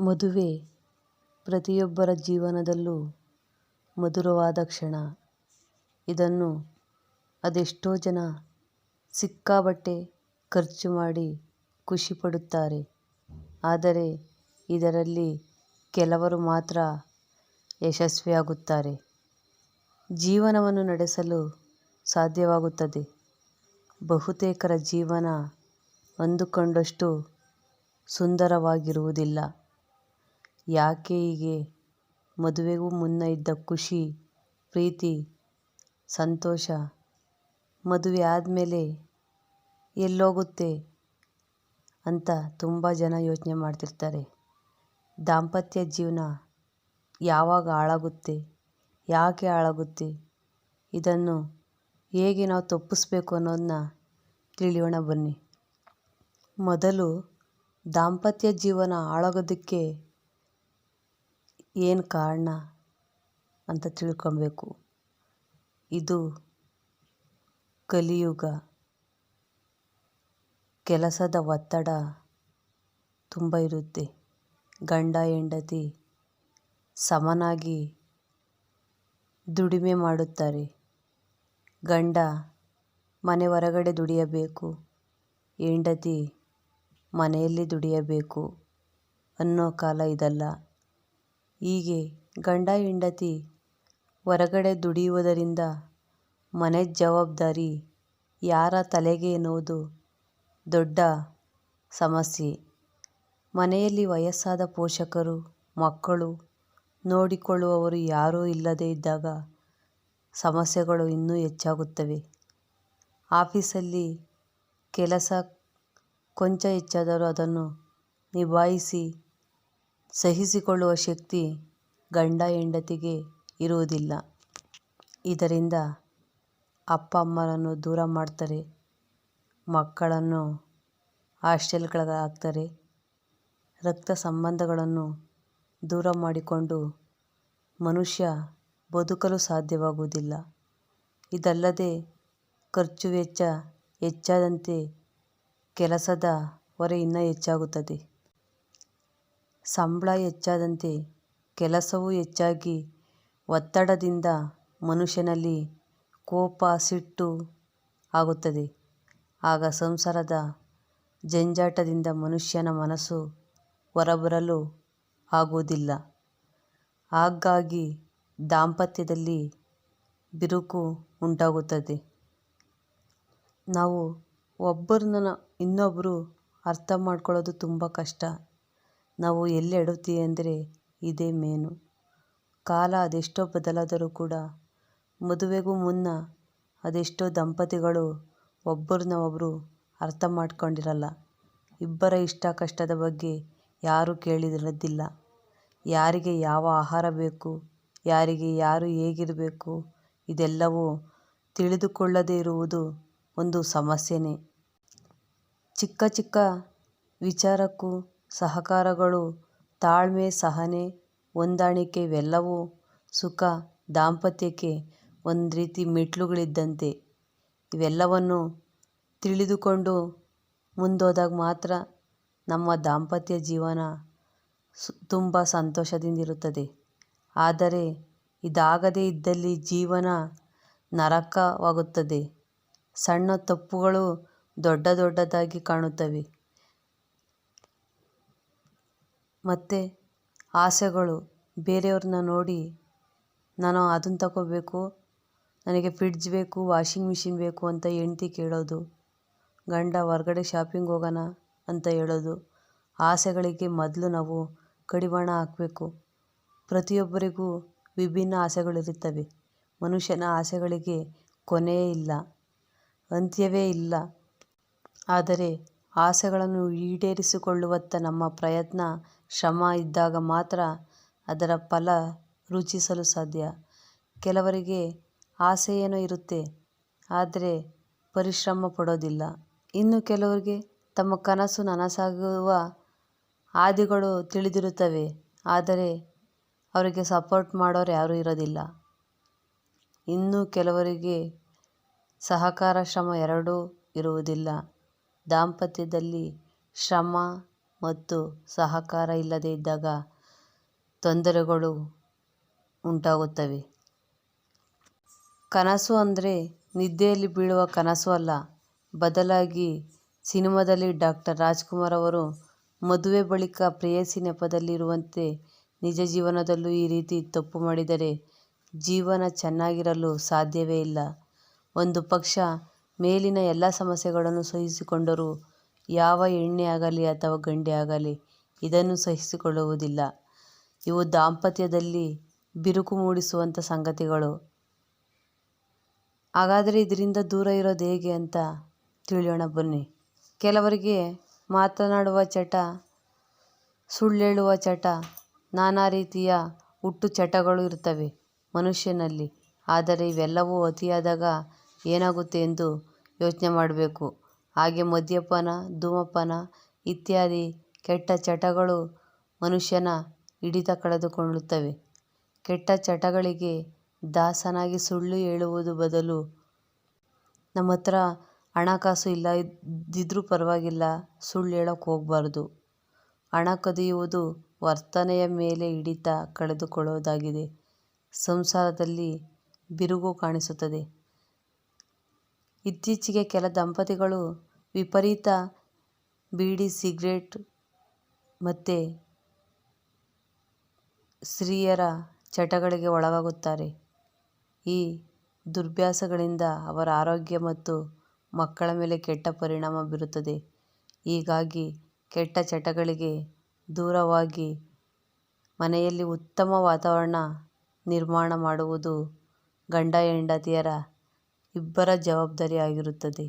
ಮದುವೆ ಪ್ರತಿಯೊಬ್ಬರ ಜೀವನದಲ್ಲೂ ಮಧುರವಾದ ಕ್ಷಣ. ಇದನ್ನು ಅದೆಷ್ಟೋ ಜನ ಸಿಕ್ಕಾಪಟ್ಟೆ ಖರ್ಚು ಮಾಡಿ ಖುಷಿಪಡುತ್ತಾರೆ. ಆದರೆ ಇದರಲ್ಲಿ ಕೆಲವರು ಮಾತ್ರ ಯಶಸ್ವಿಯಾಗುತ್ತಾರೆ. ಜೀವನವನ್ನು ನಡೆಸಲು ಸಾಧ್ಯವಾಗುತ್ತದೆ. ಬಹುತೇಕರ ಜೀವನ ಅಂದುಕೊಂಡಷ್ಟು ಸುಂದರವಾಗಿರುವುದಿಲ್ಲ. ಯಾಕೆ ಹೀಗೆ? ಮದುವೆಗೂ ಮುನ್ನ ಇದ್ದ ಖುಷಿ, ಪ್ರೀತಿ, ಸಂತೋಷ ಮದುವೆ ಆದ್ಮೇಲೆ ಎಲ್ಲೋಗುತ್ತೆ ಅಂತ ತುಂಬ ಜನ ಯೋಚನೆ ಮಾಡ್ತಿರ್ತಾರೆ. ದಾಂಪತ್ಯ ಜೀವನ ಯಾವಾಗ ಹಾಳಾಗುತ್ತೆ? ಯಾಕೆ ಹಾಳಾಗುತ್ತೆ? ಇದನ್ನು ಹೇಗೆ ನಾವು ತಪ್ಪಿಸ್ಬೇಕು ಅನ್ನೋದನ್ನ ತಿಳಿಯೋಣ ಬನ್ನಿ. ಮೊದಲು ದಾಂಪತ್ಯ ಜೀವನ ಹಾಳಾಗೋದಕ್ಕೆ ಏನು ಕಾರಣ ಅಂತ ತಿಳ್ಕೊಬೇಕು. ಇದು ಕಲಿಯುಗ. ಕೆಲಸದ ಒತ್ತಡ ತುಂಬ ಇರುತ್ತೆ. ಗಂಡ ಹೆಂಡತಿ ಸಮನಾಗಿ ದುಡಿಮೆ ಮಾಡುತ್ತಾರೆ. ಗಂಡ ಮನೆ ಹೊರಗಡೆ ದುಡಿಯಬೇಕು, ಹೆಂಡತಿ ಮನೆಯಲ್ಲಿ ದುಡಿಯಬೇಕು ಅನ್ನೋ ಕಾಲ ಇದಲ್ಲ. ಹೀಗೆ ಗಂಡ ಹೆಂಡತಿ ಹೊರಗಡೆ ದುಡಿಯುವುದರಿಂದ ಮನೆ ಜವಾಬ್ದಾರಿ ಯಾರ ತಲೆಗೆ ಎನ್ನುವುದು ದೊಡ್ಡ ಸಮಸ್ಯೆ. ಮನೆಯಲ್ಲಿ ವಯಸ್ಸಾದ ಪೋಷಕರು, ಮಕ್ಕಳು, ನೋಡಿಕೊಳ್ಳುವವರು ಯಾರೂ ಇಲ್ಲದೇ ಇದ್ದಾಗ ಸಮಸ್ಯೆಗಳು ಇನ್ನೂ ಹೆಚ್ಚಾಗುತ್ತವೆ. ಆಫೀಸಲ್ಲಿ ಕೆಲಸ ಕೊಂಚ ಹೆಚ್ಚಾದರೂ ಅದನ್ನು ನಿಭಾಯಿಸಿ ಸಹಿಸಿಕೊಳ್ಳುವ ಶಕ್ತಿ ಗಂಡ ಹೆಂಡತಿಗೆ ಇರುವುದಿಲ್ಲ. ಇದರಿಂದ ಅಪ್ಪ ಅಮ್ಮರನ್ನು ದೂರ ಮಾಡ್ತಾರೆ. ಮಕ್ಕಳನ್ನು ಹಾಸ್ಟೆಲ್ಗಳಿಗೆ ಹಾಕ್ತಾರೆ. ರಕ್ತ ಸಂಬಂಧಗಳನ್ನು ದೂರ ಮಾಡಿಕೊಂಡು ಮನುಷ್ಯ ಬದುಕಲು ಸಾಧ್ಯವಾಗುವುದಿಲ್ಲ. ಇದಲ್ಲದೆ ಖರ್ಚು ವೆಚ್ಚ ಹೆಚ್ಚಾದಂತೆ ಕೆಲಸದ ಹೊರೆ ಇನ್ನೂ ಹೆಚ್ಚಾಗುತ್ತದೆ. ಸಂಬಳ ಹೆಚ್ಚಾದಂತೆ ಕೆಲಸವೂ ಹೆಚ್ಚಾಗಿ ಒತ್ತಡದಿಂದ ಮನುಷ್ಯನಲ್ಲಿ ಕೋಪ, ಸಿಟ್ಟು ಆಗುತ್ತದೆ. ಆಗ ಸಂಸಾರದ ಜಂಜಾಟದಿಂದ ಮನುಷ್ಯನ ಮನಸ್ಸು ಹೊರಬರಲು ಆಗುವುದಿಲ್ಲ. ಹಾಗಾಗಿ ದಾಂಪತ್ಯದಲ್ಲಿ ಬಿರುಕು ಉಂಟಾಗುತ್ತದೆ. ನಾವು ಒಬ್ಬರನ್ನ ಇನ್ನೊಬ್ಬರು ಅರ್ಥ ಮಾಡ್ಕೊಳ್ಳೋದು ತುಂಬ ಕಷ್ಟ. ನಾವು ಎಲ್ಲಿ ಅಂದರೆ ಇದೇ ಮೇನು. ಕಾಲ ಅದೆಷ್ಟೋ ಬದಲಾದರೂ ಕೂಡ ಮದುವೆಗೂ ಮುನ್ನ ಅದೆಷ್ಟೋ ದಂಪತಿಗಳು ಒಬ್ಬರನ್ನ ಒಬ್ಬರು ಅರ್ಥ ಮಾಡ್ಕೊಂಡಿರಲ್ಲ. ಇಬ್ಬರ ಇಷ್ಟ ಕಷ್ಟದ ಬಗ್ಗೆ ಯಾರೂ ಕೇಳಿರೋದಿಲ್ಲ. ಯಾರಿಗೆ ಯಾವ ಆಹಾರ ಬೇಕು, ಯಾರಿಗೆ ಯಾರು ಹೇಗಿರಬೇಕು ಇದೆಲ್ಲವೂ ತಿಳಿದುಕೊಳ್ಳದೇ ಇರುವುದು ಒಂದು ಸಮಸ್ಯೆನೇ. ಚಿಕ್ಕ ಚಿಕ್ಕ ವಿಚಾರಕ್ಕೂ ಸಹಕಾರಗಳು, ತಾಳ್ಮೆ, ಸಹನೆ, ಹೊಂದಾಣಿಕೆ ಇವೆಲ್ಲವೂ ಸುಖ ದಾಂಪತ್ಯಕ್ಕೆ ಒಂದು ರೀತಿ ಮೆಟ್ಟಿಲುಗಳಿದ್ದಂತೆ. ಇವೆಲ್ಲವನ್ನು ತಿಳಿದುಕೊಂಡು ಮುಂದೋದಾಗ ಮಾತ್ರ ನಮ್ಮ ದಾಂಪತ್ಯ ಜೀವನ ತುಂಬ ಸಂತೋಷದಿಂದಿರುತ್ತದೆ. ಆದರೆ ಇದಾಗದೇ ಇದ್ದಲ್ಲಿ ಜೀವನ ನರಕವಾಗುತ್ತದೆ. ಸಣ್ಣ ತಪ್ಪುಗಳು ದೊಡ್ಡ ದೊಡ್ಡದಾಗಿ ಕಾಣುತ್ತವೆ. ಮತ್ತೆ ಆಸೆಗಳು ಬೇರೆಯವ್ರನ್ನ ನೋಡಿ ನಾನು ಅದನ್ನ ತಗೋಬೇಕು, ನನಗೆ ಫ್ರಿಡ್ಜ್ ಬೇಕು, ವಾಷಿಂಗ್ ಮಿಷಿನ್ ಬೇಕು ಅಂತ ಹೆಂಡ್ತಿ ಕೇಳೋದು. ಗಂಡ ಹೊರ್ಗಡೆ ಶಾಪಿಂಗ್ ಹೋಗೋಣ ಅಂತ ಹೇಳೋದು. ಆಸೆಗಳಿಗೆ ಮೊದಲು ನಾವು ಕಡಿವಾಣ ಹಾಕಬೇಕು ಪ್ರತಿಯೊಬ್ಬರಿಗೂ ವಿಭಿನ್ನ ಆಸೆಗಳಿರುತ್ತವೆ. ಮನುಷ್ಯನ ಆಸೆಗಳಿಗೆ ಕೊನೆಯೇ ಇಲ್ಲ. ಅಂತ್ಯವೇ ಇಲ್ಲ. ಆದರೆ ಆಸೆಗಳನ್ನು ಈಡೇರಿಸಿಕೊಳ್ಳುವತ್ತ ನಮ್ಮ ಪ್ರಯತ್ನ, ಶ್ರಮ ಇದ್ದಾಗ ಮಾತ್ರ ಅದರ ಫಲ ರುಚಿಸಲು ಸಾಧ್ಯ. ಕೆಲವರಿಗೆ ಆಸೆ ಏನೋ ಇರುತ್ತೆ. ಆದರೆ ಪರಿಶ್ರಮ ಪಡೋದಿಲ್ಲ. ಇನ್ನು ಕೆಲವರಿಗೆ ತಮ್ಮ ಕನಸು ನನಸಾಗುವ ಹಾದಿಗಳು ತಿಳಿದಿರುತ್ತವೆ. ಆದರೆ ಅವರಿಗೆ ಸಪೋರ್ಟ್ ಮಾಡೋರು ಯಾರೂ ಇರೋದಿಲ್ಲ. ಇನ್ನು ಕೆಲವರಿಗೆ ಸಹಕಾರ, ಶ್ರಮ ಎರಡೂ ಇರುವುದಿಲ್ಲ. ದಾಂಪತ್ಯದಲ್ಲಿ ಶ್ರಮ ಮತ್ತು ಸಹಕಾರ ಇಲ್ಲದೆ ಇದ್ದಾಗ ತೊಂದರೆಗಳು ಉಂಟಾಗುತ್ತವೆ. ಕನಸು ಅಂದರೆ ನಿದ್ದೆಯಲ್ಲಿ ಬೀಳುವ ಕನಸು ಅಲ್ಲ. ಬದಲಾಗಿ ಸಿನಿಮಾದಲ್ಲಿ ಡಾಕ್ಟರ್ ರಾಜ್ಕುಮಾರ್ ಅವರು ಮದುವೆ ಬಳಿಕ ಪ್ರೇಯಸಿ ನೆಪದಲ್ಲಿರುವಂತೆ ನಿಜ ಜೀವನದಲ್ಲೂ ಈ ರೀತಿ ತಪ್ಪು ಮಾಡಿದರೆ ಜೀವನ ಚೆನ್ನಾಗಿರಲು ಸಾಧ್ಯವೇ ಇಲ್ಲ. ಒಂದು ಪಕ್ಷ ಮೇಲಿನ ಎಲ್ಲ ಸಮಸ್ಯೆಗಳನ್ನು ಸಹಿಸಿಕೊಂಡರೂ ಯಾವ ಹೆಣ್ಣೇ ಆಗಲಿ ಅಥವಾ ಗಂಡೆ ಆಗಲಿ ಇದನ್ನು ಸಹಿಸಿಕೊಳ್ಳುವುದಿಲ್ಲ. ಇವು ದಾಂಪತ್ಯದಲ್ಲಿ ಬಿರುಕು ಮೂಡಿಸುವಂಥ ಸಂಗತಿಗಳು. ಹಾಗಾದರೆ ಇದರಿಂದ ದೂರ ಇರೋದು ಹೇಗೆ ಅಂತ ತಿಳಿಯೋಣ ಬನ್ನಿ. ಕೆಲವರಿಗೆ ಮಾತನಾಡುವ ಚಟ, ಸುಳ್ಳೇಳುವ ಚಟ, ನಾನಾ ರೀತಿಯ ಹುಟ್ಟು ಚಟಗಳು ಇರ್ತವೆ ಮನುಷ್ಯನಲ್ಲಿ. ಆದರೆ ಇವೆಲ್ಲವೂ ಅತಿಯಾದಾಗ ಏನಾಗುತ್ತೆ ಎಂದು ಯೋಚನೆ ಮಾಡ್ಬೇಕು. ಹಾಗೆ ಮದ್ಯಪಾನ, ಧೂಮಪಾನ ಇತ್ಯಾದಿ ಕೆಟ್ಟ ಚಟಗಳು ಮನುಷ್ಯನ ಹಿಡಿತ ಕಳೆದುಕೊಳ್ಳುತ್ತವೆ. ಕೆಟ್ಟ ಚಟಗಳಿಗೆ ದಾಸನಾಗಿ ಸುಳ್ಳು ಹೇಳುವುದು ಬದಲು ನಮ್ಮತ್ರ ಹಣಕಾಸು ಇಲ್ಲದಿದ್ರೂ ಪರವಾಗಿಲ್ಲ ಸುಳ್ಳು ಹೇಳೋಕೆ ಹೋಗಬಾರದು. ಹಣ ಕದಿಯುವುದು ವರ್ತನೆಯ ಮೇಲೆ ಹಿಡಿತ ಕಳೆದುಕೊಳ್ಳುವುದಾಗಿದೆ. ಸಂಸಾರದಲ್ಲಿ ಬಿರುಕು ಕಾಣಿಸುತ್ತದೆ. ಇತ್ತೀಚೆಗೆ ಕೆಲ ದಂಪತಿಗಳು ವಿಪರೀತ ಬೀಡಿ ಸಿಗರೇಟ್ ಮತ್ತೆ ಸ್ತ್ರೀಯರ ಚಟಗಳಿಗೆ ಒಳಗಾಗುತ್ತಾರೆ. ಈ ದುರ್ಭ್ಯಾಸಗಳಿಂದ ಅವರ ಆರೋಗ್ಯ ಮತ್ತು ಮಕ್ಕಳ ಮೇಲೆ ಕೆಟ್ಟ ಪರಿಣಾಮ ಬೀರುತ್ತದೆ. ಹೀಗಾಗಿ ಕೆಟ್ಟ ಚಟಗಳಿಗೆ ದೂರವಾಗಿ ಮನೆಯಲ್ಲಿ ಉತ್ತಮ ವಾತಾವರಣ ನಿರ್ಮಾಣ ಮಾಡುವುದು ಗಂಡ ಹೆಂಡತಿಯರ ಇಬ್ಬರ ಜವಾಬ್ದಾರಿ ಆಗಿರುತ್ತದೆ.